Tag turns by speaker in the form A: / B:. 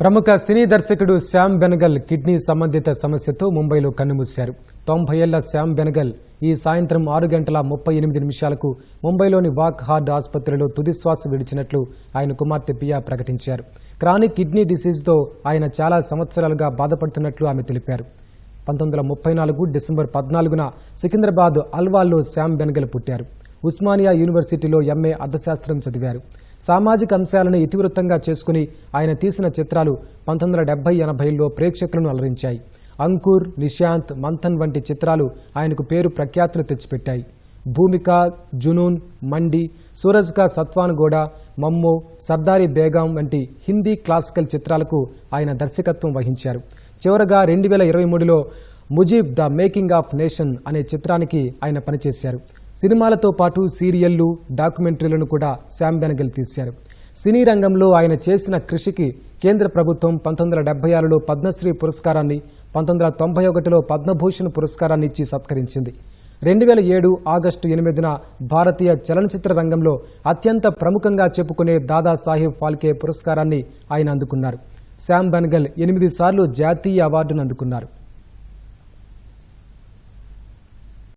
A: ప్రముఖ సినీ దర్శకుడు శ్యామ్ బెనగల్ కిడ్నీ సంబంధిత సమస్యతో ముంబైలో కన్నుమూశారు. తొంభై ఏళ్ళ శ్యామ్ బెనగల్ ఈ సాయంత్రం ఆరు గంటల ముప్పై ఎనిమిది నిమిషాలకు ముంబైలోని వాక్ హార్డ్ ఆసుపత్రిలో తుదిశ్వాస విడిచినట్లు ఆయన కుమార్తె పియా ప్రకటించారు. క్రానిక్ కిడ్నీ డిసీజ్తో ఆయన చాలా సంవత్సరాలుగా బాధపడుతున్నట్లు ఆమె తెలిపారు. పంతొమ్మిది వందల ముప్పై నాలుగు డిసెంబర్ పద్నాలుగున సికింద్రాబాద్ అల్వాల్లో శ్యామ్ బెనగల్ పుట్టారు. ఉస్మానియా యూనివర్సిటీలో ఎంఏ అర్థశాస్త్రం చదివారు. సామాజిక అంశాలను ఇతివృత్తంగా చేసుకుని ఆయన తీసిన చిత్రాలు పంతొమ్మిది వందల డెబ్బై ఎనభైలో ప్రేక్షకులను అలరించాయి. అంకుర్ నిశాంత్ మంథన్ వంటి చిత్రాలు ఆయనకు పేరు ప్రఖ్యాతులు తెచ్చిపెట్టాయి. భూమిక జునూన్ మండి సూరజ్ కా సత్వాన్ గోడ మమ్మో సర్దారి బేగం వంటి హిందీ క్లాసికల్ చిత్రాలకు ఆయన దర్శకత్వం వహించారు. చివరగా రెండు వేల ఇరవై మూడులో Mujib the making of nation అనే చిత్రానికి ఆయన పనిచేశారు. సినిమాలతో పాటు సీరియళ్ళు డాక్యుమెంటరీలను కూడా శ్యామ్ బెనగల్ తీశారు. సినీ రంగంలో ఆయన చేసిన కృషికి కేంద్ర ప్రభుత్వం పంతొమ్మిది వందల డెబ్బై ఆరులో పద్మశ్రీ పురస్కారాన్ని పంతొమ్మిది వందల తొంభై ఒకటిలో పద్మభూషణ్ పురస్కారాన్ని ఇచ్చి సత్కరించింది. రెండు వేల ఏడు ఆగస్టు ఎనిమిదిన భారతీయ చలనచిత్ర రంగంలో అత్యంత ప్రముఖంగా చెప్పుకునే దాదాసాహెబ్ ఫాల్కే పురస్కారాన్ని ఆయన అందుకున్నారు. శ్యామ్ బెనగల్ ఎనిమిది సార్లు జాతీయ అవార్డును అందుకున్నారు.